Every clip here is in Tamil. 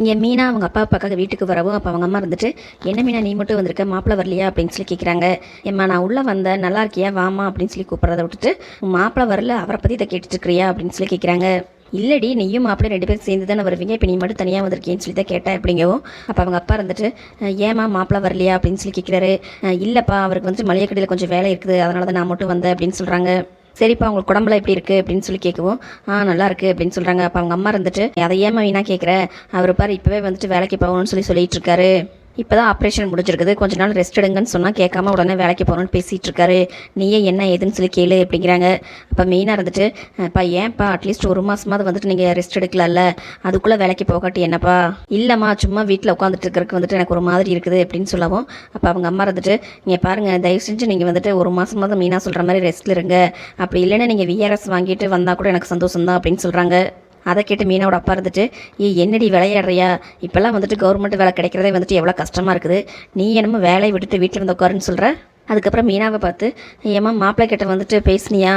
இங்கே மீனா அவங்க அப்பா அப்பாக்காக வீட்டுக்கு வரவும் அப்போ அவங்க அம்மா இருந்துட்டு என்ன மீனா நீ மட்டும் வந்திருக்க? மாப்பிள்ள வரலையா? அப்படின்னு சொல்லி கேட்குறாங்க ஏம்மா நான் உள்ளே வந்தேன் நல்லா இருக்கியா? வாமா அப்படின்னு சொல்லி கூப்பிட்றத விட்டுட்டு மாப்பிள்ள வரல அவரை பற்றி இதை கேட்டுட்டு இருக்கிறியா அப்படின்னு சொல்லி கேட்குறாங்க இல்லடி நீயும் மாப்பிள்ளை ரெண்டு பேரும் சேர்ந்து தானே வருவீங்க. இப்போ நீ மட்டும் தனியாக வந்திருக்கேன்னு சொல்லி தான் கேட்டேன் அப்படிங்கவும் அப்போ அவங்க அப்பா இருந்துட்டு ஏமா ஏம்மா மாப்பிள்ளை வரலையா? அப்படின்னு சொல்லி கேட்குறாரு இல்லைப்பா அவருக்கு வந்துட்டு மளிகை கடையில் கொஞ்சம் வேலை இருக்குது. அதனால தான் நான் மட்டும் வந்தேன் அப்படின்னு சொல்கிறாங்க சரிப்பா உங்களுக்கு உடம்புல எப்படி இருக்குது அப்படின்னு சொல்லி கேட்கவும் ஆ நல்லா இருக்கு அப்படின்னு சொல்கிறாங்க அப்போ அவங்க அம்மா இருந்துட்டு அதை ஏமா வீணா கேட்குற அவர் பாரு இப்போவே வந்துட்டு வேலைக்கு போகணும்னு சொல்லி சொல்லிட்டு இருக்காரு. இப்போ தான் ஆப்ரேஷன் முடிஞ்சிருக்குது. கொஞ்ச நாள் ரெஸ்ட் எடுங்கன்னு சொன்னால் கேட்காம உடனே வேலைக்கு போகிறோன்னு பேசிகிட்டு இருக்காரு. நீயே என்ன ஏதுன்னு சொல்லி கேளு அப்படிங்கிறாங்க. அப்போ மெயினாக இருந்துட்டு அப்பா ஏன்ப்பா அட்லீஸ்ட் ஒரு மாதமாவது வந்துட்டு நீங்கள் ரெஸ்ட் எடுக்கலாம்ல. அதுக்குள்ளே வேலைக்கு போகாட்டி என்னப்பா? இல்லைம்மா சும்மா வீட்டில் உட்காந்துட்டு இருக்கிறதுக்கு வந்துட்டு எனக்கு ஒரு மாதிரி இருக்குது அப்படின்னு சொல்லவும் அப்போ அவங்க அம்மா இருந்துட்டு நீங்கள் பாருங்கள் தயவு செஞ்சு நீங்கள் வந்துட்டு ஒரு மாதமாவது மெயினாக சொல்கிற மாதிரி ரெஸ்ட்டில் இருங்க. அப்படி இல்லைன்னா நீங்கள் விஆர்எஸ் வாங்கிட்டு வந்தால் கூட எனக்கு சந்தோஷம் தான் அப்படின்னு சொல்கிறாங்க அதை கேட்டு மீனாவோட அப்பா இருந்துட்டு ஏ என்னடி விளையாடுறியா? இப்போல்லாம் வந்துட்டு கவர்மெண்ட் வேலை கிடைக்கிறதே வந்துட்டு எவ்வளோ கஷ்டமாக இருக்குது. நீ என்னமோ வேலையை விட்டுட்டு வீட்டில் வந்து உட்காருன்னு சொல்கிற அதுக்கப்புறம் மீனாவை பார்த்து ஏம்மா மாப்பிள்ளை கிட்ட வந்துட்டு பேசுனியா?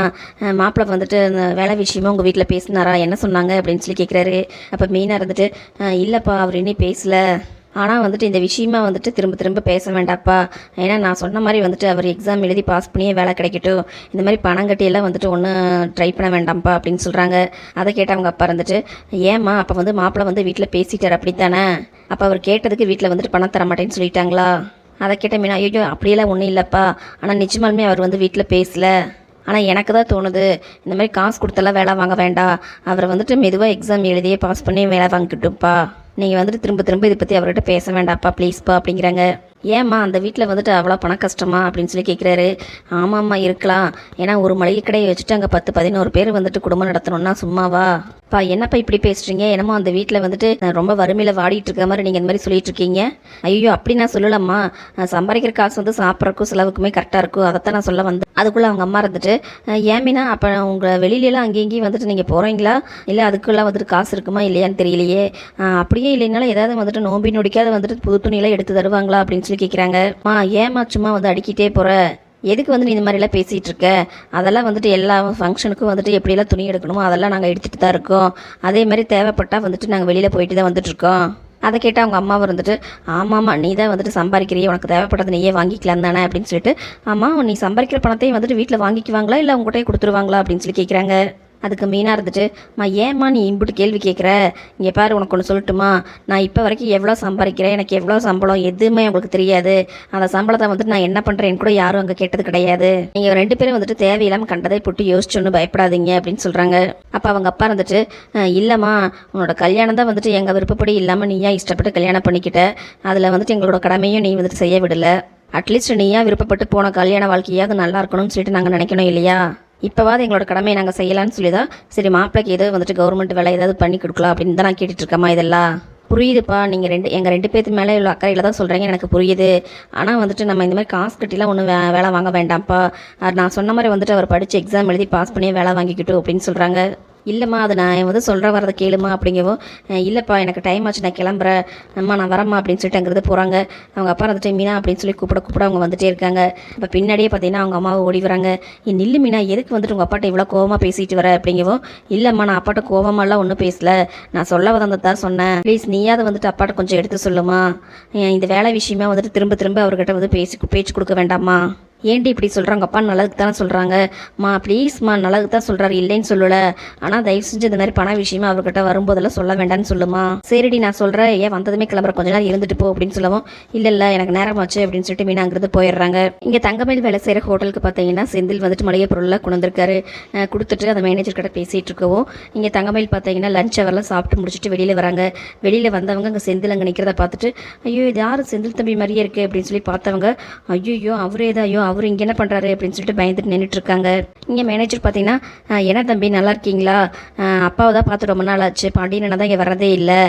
மாப்பிள்ளை வந்துட்டு அந்த வேலை விஷயமா உங்கள் வீட்டில் பேசினாரா? என்ன சொன்னாங்க? அப்படின்னு சொல்லி கேட்குறாரு அப்போ மீனா இருந்துட்டு இல்லைப்பா அவர் இன்னும் பேசல. ஆனால் வந்துட்டு இந்த விஷயமா வந்துட்டு திரும்ப திரும்ப பேச வேண்டாப்பா. ஏன்னா நான் சொன்ன மாதிரி வந்துட்டு அவர் எக்ஸாம் எழுதி பாஸ் பண்ணியே வேலை கிடைக்கட்டும். இந்த மாதிரி பணம் கட்டியெல்லாம் வந்துட்டு ஒன்றும் ட்ரை பண்ண வேண்டாம்ப்பா அப்படின்னு சொல்கிறாங்க அதை கேட்டவங்க அப்பா இருந்துட்டு ஏம்மா அப்போ வந்து மாப்பிள்ளை வந்து வீட்டில் பேசிட்டார் அப்படித்தானே? அப்போ அவர் கேட்டதுக்கு வீட்டில் வந்துட்டு பணம் தர மாட்டேன்னு சொல்லிட்டாங்களா? அதை கேட்ட மீனா ஐயோ அப்படியெல்லாம் ஒன்றும் இல்லைப்பா. ஆனால் நிஜமாலுமே அவர் வந்து வீட்டில் பேசல. ஆனால் எனக்கு தான் தோணுது இந்த மாதிரி காசு கொடுத்தெல்லாம் வேலை வாங்க வேண்டாம். அவரை வந்துட்டு மெதுவாக எக்ஸாம் எழுதியே பாஸ் பண்ணி வேலை வாங்கிக்கிட்டும்ப்பா. நீங்கள் வந்துட்டு திரும்ப திரும்ப இதை பற்றி அவர்கிட்ட பேச வேண்டாம்ப்பா ப்ளீஸ்ப்பா அப்படிங்கிறாங்க. ஏம்மா அந்த வீட்டில் வந்துட்டு அவ்வளோ பண கஷ்டமா? அப்படின்னு சொல்லி கேட்குறாரு ஆமாம்மா இருக்கலாம். ஏன்னா ஒரு மளிகை கடையை வச்சுட்டு அங்கே பத்து பதினோரு பேர் வந்துட்டு குடும்பம் நடத்தணும்னா சும்மாவா? பா என்னப்பா இப்படி பேசுறீங்க? என்னமோ அந்த வீட்டில் வந்துட்டு நான் ரொம்ப வறுமையில் வாடிட்டு இருக்க மாதிரி நீங்கள் இந்த மாதிரி சொல்லிட்டு இருக்கீங்க. ஐயோ அப்படி நான் சொல்லலம்மா. நான் சம்பாதிக்கிற காசு வந்து சாப்பிட்றக்கும் செலவுக்குமே கரெக்டாக இருக்கும். அதைத்தான் நான் சொல்ல வந்தேன். அதுக்குள்ளே அவங்க அம்மா இருந்துட்டு ஏமினா அப்போ உங்கள் வெளியிலலாம் அங்கேயும் இங்கேயும் வந்துட்டு நீங்கள் போகிறீங்களா இல்லை அதுக்குள்ளே வந்துட்டு காசு இருக்குமா இல்லையான்னு தெரியலையே. அப்படியே இல்லைனாலும் ஏதாவது வந்துட்டு நோம்பி நொடிக்காத வந்துட்டு புது துணியெல்லாம் எடுத்து தருவாங்களா? அப்படின்னு சொல்லி கேட்குறாங்க மா ஏமா சும்மா வந்து அடிக்கிட்டே போகிற எதுக்கு வந்து நீ இந்த மாதிரிலாம் பேசிகிட்டு இருக்க? அதெல்லாம் வந்துட்டு எல்லா ஃபங்க்ஷனுக்கும் வந்துட்டு எப்படியெல்லாம் துணி எடுக்கணுமோ அதெல்லாம் நாங்கள் எடுத்துகிட்டு தான் இருக்கோம். அதே மாதிரி தேவைப்பட்டால் வந்துட்டு நாங்கள் வெளியில் போயிட்டு தான் வந்துட்டுருக்கோம் அதை கேட்டால் அவங்க அம்மாவை வந்துட்டு ஆமாம்மா நீ தான் வந்துட்டு சம்பாதிக்கிறியே உனக்கு தேவைப்பட்டது நீயே வாங்கிக்கலாம் தானே? அப்படின்னு சொல்லிட்டு ஆமாம் நீ சம்பாதிக்கிற பணத்தையும் வந்துட்டு வீட்டில் வாங்கிக்குவாங்களா? இல்லை உங்கள்கிட்டயே கொடுத்துருவாங்களா? அப்படின்னு சொல்லி கேட்குறாங்க அதுக்கு மீனாக இருந்துட்டு மா ஏம்மா நீ இம்புட்டு கேள்வி கேட்குற இங்கே பாரு உனக்கு ஒன்று சொல்லட்டுமா? நான் இப்போ வரைக்கும் எவ்வளோ சம்பாதிக்கிறேன்? எனக்கு எவ்வளோ சம்பளம்? எதுவுமே உங்களுக்கு தெரியாது. அந்த சம்பளத்தை வந்துட்டு நான் என்ன பண்ணுறேன்னு கூட யாரும் அங்கே கேட்டது கிடையாது. நீங்கள் ரெண்டு பேரும் வந்துட்டு தேவையில்லாமல் கண்டதை போட்டு யோசிச்சு பயப்படாதீங்க அப்படின்னு சொல்கிறாங்க அப்போ அவங்க அப்பா இருந்துட்டு இல்லைம்மா உன்னோட கல்யாணம் தான் வந்துட்டு எங்கள் விருப்பப்படி இல்லாமல் நீயா இஷ்டப்பட்டு கல்யாணம் பண்ணிக்கிட்ட. அதில் வந்துட்டு எங்களோட கடமையும் நீ வந்துட்டு செய்ய விடலை. அட்லீஸ்ட் நீயா விருப்பப்பட்டு போன கல்யாண வாழ்க்கையாவது நல்லா இருக்கணும்னு சொல்லிட்டு நாங்கள் நினைக்கணும் இல்லையா? இப்போவாது எங்களோட கடமையை நாங்கள் செய்யலான்னு சொல்லி தான் சரி மாப்பிளைக்கு ஏதோ வந்துட்டு கவர்மெண்ட் வேலை ஏதாவது பண்ணி கொடுக்கலாம் அப்படின்னு தான் நான் கேட்டுட்ருக்கேம்மா இதெல்லாம். புரியுதுப்பா. நீங்கள் ரெண்டு எங்கள் ரெண்டு பேர்த்து மேலே இவ்வளோ அக்கறையில் தான் சொல்கிறீங்க எனக்கு புரியுது. ஆனால் வந்துட்டு நம்ம இந்த மாதிரி காசு கட்டிலாம் ஒன்றும் வே வேலை வாங்க வேண்டாம்ப்பா. நான் சொன்ன மாதிரி வந்துட்டு அவர் படித்து எக்ஸாம் எழுதி பாஸ் பண்ணி வேலை வாங்கிக்கிட்டோம் அப்படின்னு சொல்கிறாங்க இல்லைம்மா அது நான் வந்து சொல்கிற வரதை கேளுமா அப்படிங்கவும் இல்லைப்பா எனக்கு டைம் ஆச்சு நான் கிளம்புறேன். அம்மா நான் வரம்மா அப்படின்னு சொல்லிட்டு அங்கேருந்து போகிறாங்க அவங்க அப்பா வந்துட்டு மீனா அப்படின்னு சொல்லி கூப்பிட கூப்பிட அவங்க வந்துட்டே இருக்காங்க. இப்போ பின்னாடியே பார்த்தீங்கன்னா அவங்க அம்மாவை ஓடி வராங்க. என் நில்லு மீனா எதுக்கு வந்துட்டு உங்கள் அப்பாட்ட இவ்வளோ கோவமாக பேசிட்டு வர? அப்படிங்கவும் இல்லைம்மா நான் அப்பாட்ட கோவமாலாம் ஒன்றும் பேசல. நான் சொல்ல வந்ததை தான் சொன்னேன். ப்ளீஸ் நீயாவது வந்துட்டு அப்பாட்ட கொஞ்சம் எடுத்து சொல்லுமா. இந்த வேலை விஷயமா வந்துட்டு திரும்ப திரும்ப அவர்கிட்ட வந்து பேசி பேச்சு கொடுக்க வேண்டாமா ஏன்டி இப்படி சொல்கிறாங்க அப்பா நல்லதுக்கு தானே சொல்கிறாங்க மா ப்ளீஸ்மா நல்லதுக்கு தான் சொல்கிறாரு இல்லைன்னு சொல்லலை. ஆனால் தயவு செஞ்சு இந்த மாதிரி பண விஷயமா அவர்கிட்ட வரும்போதெல்லாம் சொல்ல வேண்டாம்னு சொல்லுமா. சரிடி நான் சொல்கிறேன் ஏன் வந்ததுமே கிளம்புற கொஞ்ச நேரம் இருந்துட்டு போ அப்படின்னு சொல்லவும் இல்லை இல்லை எனக்கு நேரம் ஆச்சு அப்படின்னு சொல்லிட்டு மீனா அங்கிருந்து போயிடுறாங்க. இங்கே தங்கமேல் வேலை செய்கிற ஹோட்டலுக்கு பார்த்தீங்கன்னா செந்தில் வந்துட்டு மளிகை பொருளெலாம் கொண்டு வந்திருக்காரு. கொடுத்துட்டு அந்த மேனேஜர் கிட்ட பேசிகிட்டு இருக்கவும் இங்கே தங்கமேல் பார்த்தீங்கன்னா லஞ்ச் அவர்லாம் சாப்பிட்டு முடிச்சுட்டு வெளியில் வராங்க. வெளியில் வந்தவங்க அங்கே செந்தில் அங்கே நிற்கிறத பார்த்துட்டு ஐயோ இது யார் செந்தில் தம்பி மாதிரியே இருக்கு அப்படின்னு சொல்லி பார்த்தவங்க ஐயோ அவரே தான். ஐயோ அவர் இங்கே என்ன பண்ணுறாரு அப்படின்னு சொல்லிட்டு பயந்துட்டு நின்றுட்டு இருக்காங்க இங்கே மேனேஜர் பார்த்தீங்கன்னா என்ன தம்பி நல்லா இருக்கீங்களா? அப்பாவை தான் பார்த்து ரொம்ப நாள் ஆச்சு. பாண்டியன் தான் இங்கே வரதே இல்லை.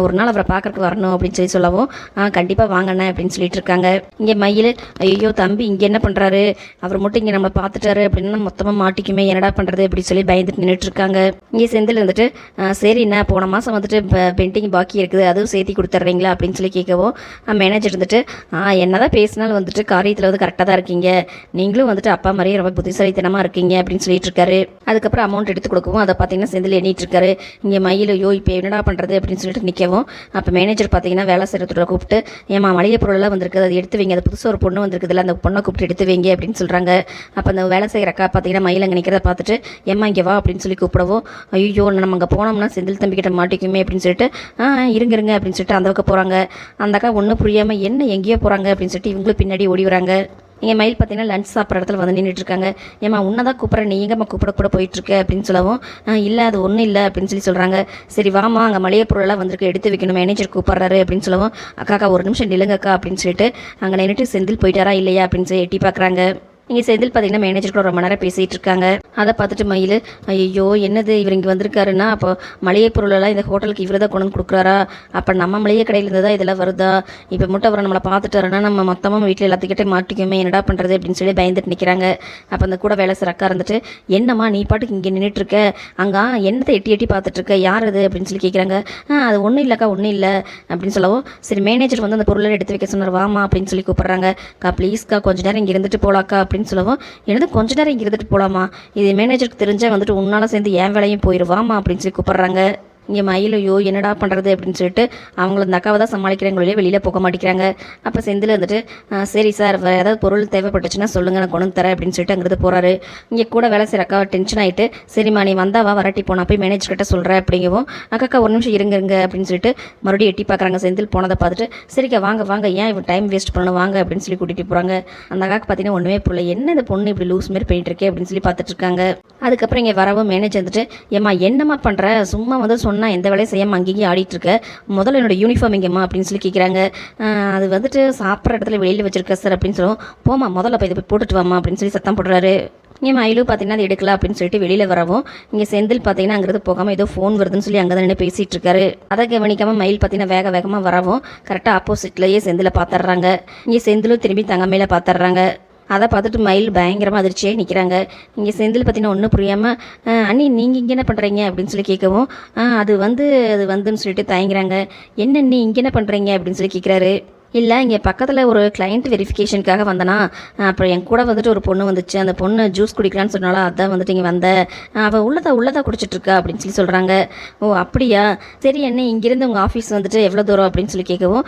ஒரு நாள் அவரை பார்க்கறக்கு வரணும் அப்படின்னு சொல்லி சொல்லவும் கண்டிப்பாக வாங்கண்ணே அப்படின்னு சொல்லிட்டு இருக்காங்க. இங்கே மயில் ஐயோ தம்பி இங்கே என்ன பண்ணுறாரு அவர் மட்டும் இங்கே நம்மளை பார்த்துட்டாரு. அப்படின்னா மொத்தமாக மாட்டிக்குமே என்னடா பண்ணுறது அப்படின்னு சொல்லி பயந்துட்டு நின்றுட்டு இருக்காங்க இங்கே செந்தில் வந்துட்டு சரி சரிண்ணே போன மாதம் வந்துட்டு பெயிண்டிங் பாக்கி இருக்குது. அதுவும் சேர்த்தி கொடுத்துட்றீங்களா அப்படின்னு சொல்லி கேட்கவும் மேனேஜர் வந்துட்டு "ஆ, என்னதான் பேசினாலும் வந்துட்டு காரியத்தில் வந்து கரெக்டாக தான் இருக்கீங்க. இருக்கீங்க. நீங்களும் வந்துட்டு அப்பா மாதிரியே ரொம்ப புத்திசாலித்தனமாக இருக்கீங்க அப்படின்னு சொல்லிட்டு இருக்காரு. அதுக்கப்புறம் அமௌண்ட் எடுத்து கொடுக்கவும் அதை பார்த்தீங்கன்னா செந்தில் எண்ணிட்டு இருக்காரு. இங்கே மயில் யோ இப்போ என்னடா பண்ணுறது அப்படின்னு சொல்லிட்டு நிற்கவும் அப்போ மேனேஜர் பார்த்தீங்கன்னா வேலை செய்கிறத கூப்பிட்டு ஏமா மளிகை பொருளெல்லாம் வந்திருக்குது. அது எடுத்து வைங்க. அது புதுசாக ஒரு பொண்ணு வந்திருக்குதுல்ல அந்த பொண்ணை கூப்பிட்டு எடுத்து வைங்க அப்படின்னு சொல்கிறாங்க அப்போ அந்த வேலை செய்கிற அக்கா பார்த்தீங்கன்னா மயில் அங்கே நிற்கிறத பார்த்துட்டு ஏம்மா இங்கே வா அப்படின்னு சொல்லி கூப்பிடவும் ஐயோ நம்ம அங்கே போனோம்னா செந்தில் தம்பிக்கிட்ட மாட்டிக்குமே அப்படின்னு சொல்லிட்டு ஆ இருங்க இருங்க அப்படின்னு சொல்லிட்டு அந்த பக்கம் போகிறாங்க அந்த அக்கா ஒன்றும் புரியாமல் என்ன எங்கேயோ போகிறாங்க அப்படின்னு சொல்லிட்டு இவங்களும் பின்னாடி ஓடி வராங்க. எங்கள் மயில் பார்த்தீங்கன்னா லஞ்ச் சாப்பிட்ற இடத்துல வந்து நின்றுட்டுருக்காங்க ஏம்மா உன்னை தான் கூப்பிட்றேன் நீ எங்கம்மா கூப்பிட கூட போயிட்டுருக்க அப்படின்னு சொல்லவும் இல்லை அது ஒன்றும் இல்லை அப்படின்னு சொல்லி சொல்கிறாங்க சரி வாமா அங்கே மளிகை பொருளெல்லாம் வந்திருக்கு எடுத்து வைக்கணும் மேனேஜர் கூப்பிட்றாரு அப்படின்னு சொல்லவும் அக்காக்கா ஒரு நிமிஷம் நிலுங்கக்கா அப்படின்னு சொல்லிட்டு அங்கே நின்றுட்டு செந்தில் போயிட்டாரா இல்லையா அப்படின்னு சொல்லி எட்டி பார்க்குறாங்க இங்கே செந்தில் பார்த்தீங்கன்னா மேனேஜர் கூட ரொம்ப நேரம் பேசிகிட்டு இருக்காங்க. அதை பார்த்துட்டு மயில் ஐயோ என்னது இவர் இங்கே வந்திருக்காருன்னா அப்போ மளிகை பொருளெல்லாம் இந்த ஹோட்டலுக்கு இவர் தான் கொண்டு வந்து கொடுக்குறாரா? அப்போ நம்ம மளிகை கடையிலேருந்து தான் இதெல்லாம் வருதா? இப்போ மட்டும் வர நம்மளை பார்த்துட்டாருன்னா நம்ம மொத்தமாக வீட்டில் எல்லாத்துக்கிட்டே மாட்டிக்குமே என்னடா பண்ணுறது அப்படின்னு சொல்லி பயந்துட்டு நிற்கிறாங்க அப்போ அந்த கூட வேலை செய்கிற அக்கா இருந்துட்டு என்னம்மா நீ பாட்டுக்கு இங்கே நின்றுட்டு இருக்க? அங்கே என்னத்தை எட்டி எட்டி பார்த்துட்ருக்க யார் அது? அப்படின்னு சொல்லி கேட்குறாங்க ஆ அது ஒன்றும் இல்லைக்கா ஒன்றும் இல்லை. அப்படின்னு சொல்லவும் சரி மேனேஜர் வந்து அந்த பொருளை எடுத்து வைக்க சொன்னார் வாமா அப்படின்னு சொல்லி கூப்பிட்றாங்க. அக்கா ப்ளீஸ்க்கா கொஞ்சம் நேரம் இங்கே இருந்துட்டு போலாக்கா அப்படின்னு சொல்லவும். என்னது கொஞ்ச நேரம் இங்கே இருந்துட்டு போகலாமா இது மேனேஜருக்கு தெரிஞ்சால் வந்துட்டு உன்னால சேர்ந்து என் வேலையும் போயிடுவாமா அப்படின்னு சொல்லி கூப்பிட்றாங்க. இங்கே மயிலையோ என்னடா பண்ணுறது அப்படின்னு சொல்லிட்டு அவங்கள அந்த அக்காவை தான் சமாளிக்கிறாங்களே வெளியில் போக மாட்டேங்கிறாங்க. அப்போ செந்தில் வந்துட்டு சரி சார் வேறு ஏதாவது பொருள் தேவைப்பட்டுச்சுன்னா சொல்லுங்கள் நான் கொண்டு வந்து தரேன் அப்படின்னு சொல்லிட்டு அங்கிருந்து போகிறாரு இங்கே கூட வேலை செய்கிற அக்கா டென்ஷன் ஆகிட்டு சரிம்மா நீ வந்தாவா வரட்டி போனா போய் மேனேஜர் கிட்ட சொல்கிறேன் அப்படிங்கவும் அக்காக்கா ஒரு நிமிஷம் இருங்க இருங்க அப்படின்னு சொல்லிட்டு மறுபடியும் எட்டி பார்க்குறாங்க செந்தில் போனதை பார்த்துட்டு சரிக்கா வாங்க வாங்க ஏன் இவன் டைம் வேஸ்ட் பண்ணணும் வாங்க அப்படின்னு சொல்லி கூட்டிகிட்டு போகிறாங்க அந்த அக்காக்கு பார்த்தீங்கன்னா ஒன்றுமே புரியல என்ன இந்த பொண்ணு இப்படி லூஸ் மாதிரி பண்ணிட்டு இருக்கே? அப்படின்னு சொல்லி பார்த்துட்டு இருக்காங்க. அதுக்கப்புறம் இங்கே வரவும் மேனேஜர் வந்துட்டு ஏம்மா என்னம்மா பண்ணுற சும்மா வந்து சொன்னால் எந்த வேலையும் செய்யாமல் அங்கேயும் ஆடிட்டு இருக்க முதல்ல என்னோட யூனிஃபார்ம் எங்கேம்மா அப்படின்னு சொல்லி கேட்குறாங்க அது வந்துட்டு சாப்பிட்ற இடத்துல வெளியில் வச்சிருக்க சார் அப்படின்னு சொல்லுவோம். போமா முதல்ல போய் இதை போய் போட்டுட்டு வாமா அப்படின்னு சொல்லி சத்தம் போடுறாரு. இங்கே மயிலு பார்த்தீங்கன்னா அது எடுக்கல அப்படின்னு சொல்லிட்டு வெளியில் வரவும் இங்கே செந்தில் பார்த்தீங்கன்னா அங்கேருந்து போகாமல் ஏதோ ஃபோன் வருதுன்னு சொல்லி அங்கே தான் நின்று பேசிகிட்டு இருக்காரு அதை கவனிக்காமல் மயில் பார்த்தீங்கன்னா வேக வேகமாக வரவும் கரெக்டாக ஆப்போசிட்லேயே செந்தில் பார்த்துட்றாங்க இங்கே செந்திலும் திரும்பி தங்கமையில் பார்த்துட்றாங்க அதை பார்த்துட்டு மயில் பயங்கரமாக அதிர்ச்சியாக நிற்கிறாங்க இங்கே செந்தில் பார்த்தீங்கன்னா ஒன்றும் புரியாமல் அண்ணி நீங்கள் இங்கே என்ன பண்ணுறீங்க அப்படின்னு சொல்லி கேட்கவும் அது வந்து அது வந்துன்னு சொல்லிட்டு தயங்குறாங்க. என்ன நீ இங்கே என்ன பண்ணுறீங்க அப்படின்னு சொல்லி கேட்குறாரு இல்லை இங்கே பக்கத்தில் ஒரு கிளைண்ட் வெரிஃபிகேஷனுக்காக வந்தனா அப்புறம் என் கூட வந்துட்டு ஒரு பொண்ணு வந்துச்சு. அந்த பொண்ணு ஜூஸ் குடிக்கலான்னு சொன்னாலும் அதான் வந்துட்டு இங்கே வந்தேன் அவள் உள்ளதா உள்ளதா குடிச்சிட்ருக்கா அப்படின்னு சொல்லி சொல்கிறாங்க ஓ அப்படியா? சரி என்ன இங்கேருந்து உங்கள் ஆஃபீஸ் வந்துட்டு எவ்வளோ தூரம் அப்படின்னு சொல்லி கேட்கவும்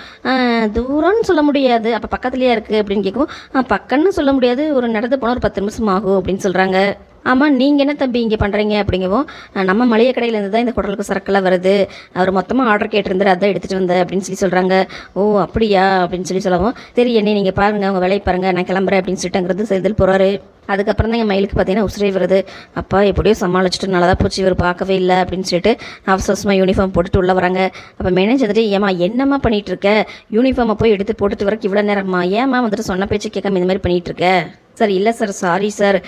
தூரம்னு சொல்ல முடியாது. அப்போ பக்கத்துலேயே இருக்குது அப்படின்னு கேட்கவும் பக்கம்னு சொல்ல முடியாது. ஒரு நடந்து போனால் ஒரு பத்து நிமிஷம் ஆகும் அப்படின்னு சொல்கிறாங்க ஆமாம் நீங்கள் என்ன தம்பி இங்கே பண்ணுறீங்க அப்படிங்கவும் நம்ம மளிகை கடையிலேருந்து தான் இந்த குடலுக்கு சரக்கெல்லாம் வருது. அவர் மொத்தமாக ஆர்டர் கேட்டிருந்தார் அதான் எடுத்துகிட்டு வந்தேன் அப்படின்னு சொல்லி சொல்கிறாங்க ஓ அப்படியா? அப்படின்னு சொல்லி சொல்லவும் சரி என்ன நீங்கள் பாருங்கள் உங்கள் வேலையை பாருங்கள் நான் கிளம்புறேன் அப்படின்னு சொல்லிட்டுங்கிறது அங்கிருந்து செந்தில் போகிறாரு அதுக்கப்புறம் தான் என் மயிலுக்கு பார்த்தீங்கன்னா உசுரே வருது. அப்பா எப்படியோ சமாளிச்சுட்டு நல்லா தான் போச்சு இவர் பார்க்கவே இல்லை அப்படின்னு சொல்லிட்டு அவசரமாக யூனிஃபார்ம் போட்டுட்டு உள்ளே வராங்க. அப்போ மேனேஜர் வந்துட்டு ஏமா என்னம்மா பண்ணிகிட்டு இருக்க? யூனிஃபார்மை போய் எடுத்து போட்டுட்டு வரக்கு இவ்வளோ நேரம்மா? ஏம்மா வந்துட்டு சொன்ன பேச்சு கேட்காம இந்த மாதிரி பண்ணிகிட்டு இருக்க? சார் இல்லை சார் சாரி. சார்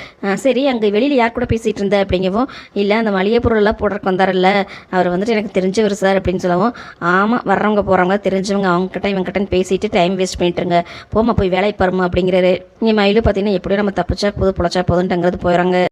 சரி அங்கே வெளியில் யார் கூட பேசிகிட்டு இருந்த அப்படிங்கவும் இல்லை அந்த மளிகை பொருளெல்லாம் போடுறக்கு வந்தார்ல அவர் வந்துட்டு எனக்கு தெரிஞ்சவர் சார் அப்படின்னு சொல்லவும் ஆமாம் வர்றவங்க போகிறவங்க தெரிஞ்சவங்க அவங்ககிட்ட இவங்ககிட்டன்னு பேசிட்டு டைம் வேஸ்ட் பண்ணிட்டுருங்க. போமா போய் வேலைக்கு பாருமா அப்படிங்கிறாரு. இங்கே மயிலும் பார்த்தீங்கன்னா எப்படியோ நம்ம தப்பிச்சா போதும் பொழைச்சா போதுன்ட்டுங்கிறது போயிடறாங்க